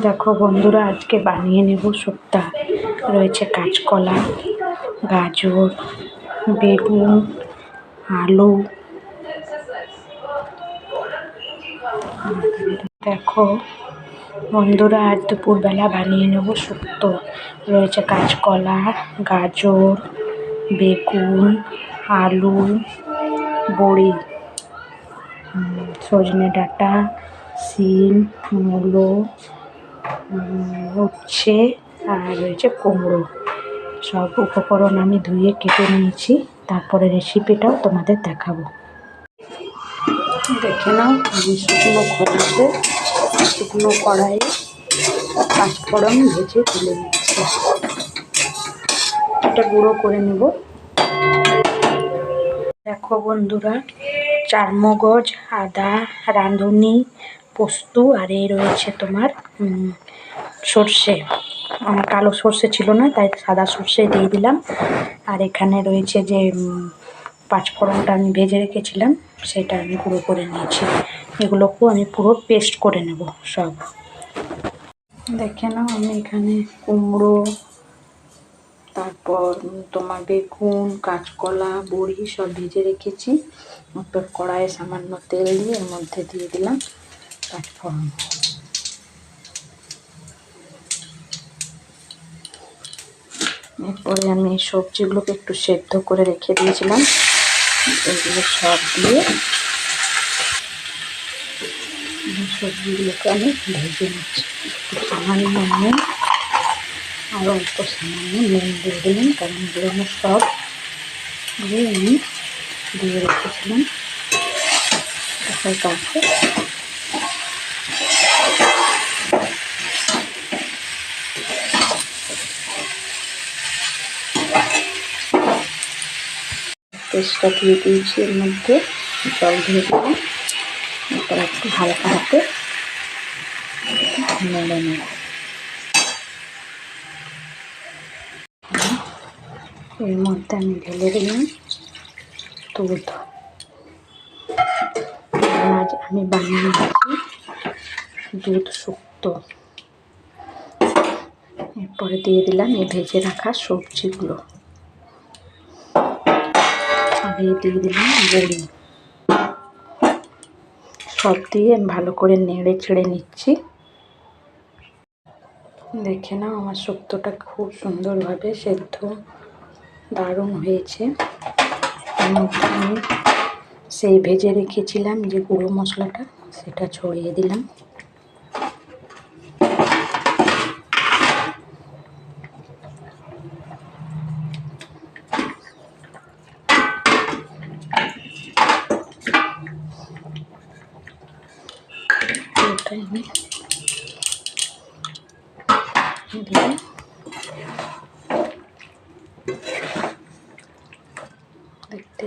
দেখো বন্ধুরা, আজকে বানিয়ে নেব শুক্তা রয়েছে কাঁচকলা, গাজর, বেগুন, আলু। দেখো বন্ধুরা, আজ দুপুরবেলা বানিয়ে নেব শুক্তো রয়েছে কাঁচকলা, গাজর, বেগুন, আলু, বড়ি সজনে ডাঁটা, শিম, মূলো উচ্ছে আর রয়েছে কুমড়ো। সব উপকরণ আমি ধুয়ে কেটে নিয়েছি। তারপরে রেসিপিটাও তোমাদের দেখাবো। দেখে নাও, আমি শুকনো কড়াইতে শুকনো কড়াইয়ে পাঁচফোড়ন ভেজে তুলে নিচ্ছি। এটা গুঁড়ো করে নেব। দেখো বন্ধুরা, চারমগজ, আদা, রাঁধুনি পোস্ত আর এই রয়েছে তোমার সর্ষে। আমার কালো সর্ষে ছিল না, তাই সাদা সর্ষে দিয়ে দিলাম। আর এখানে রয়েছে যে পাঁচফোড়নটা আমি ভেজে রেখেছিলাম, সেটা আমি গুঁড়ো করে নিয়েছি। এগুলোকেও আমি পুরো পেস্ট করে নেব সব। দেখে নাও, আমি এখানে কুমড়ো, তারপর তোমার বেগুন, কাঁচকলা, বড়ি সব ভেজে রেখেছি। কড়াইয়ে সামান্য তেল দিয়ে এর মধ্যে দিয়ে দিলাম। পাঁচফোড়ন এরপরে আমি সবজিগুলোকে একটু সেদ্ধ করে রেখে দিয়েছিলাম। এগুলো সব দিয়ে সবজিগুলোকে আমি ভেজে নিচ্ছি। একটু সামান্য নুন, আর অল্প সামান্য নুন দিয়ে দিলাম, কারণ এগুলো আমার সব দিয়ে আমি দিয়ে রেখেছিলাম। তারপর পেস্টটা দিয়ে দিয়েছি এর মধ্যে। জল দিয়ে দিলাম। এরপর একটু হালকা হাতে নেড়ে নেব। এর মধ্যে আমি ঢেলে দিলাম দুধ। আজ আমি বানিয়ে নিচ্ছি দুধ শুক্তো। এরপরে দিয়ে দিলাম এই ভেজে রাখা সবজিগুলো। দিয়ে দিলাম সব দিয়ে ভালো করে নেড়ে ছেড়ে নিচ্ছি। দেখে নাও আমার শুক্তোটা খুব সুন্দরভাবে সেদ্ধ দারুণ হয়েছে। আমি সেই ভেজে রেখেছিলাম যে গুঁড়ো মশলাটা, সেটা ছড়িয়ে দিলাম। দিয়ে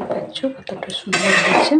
পাচ্ছ কতটা সুন্দর হয়েছে।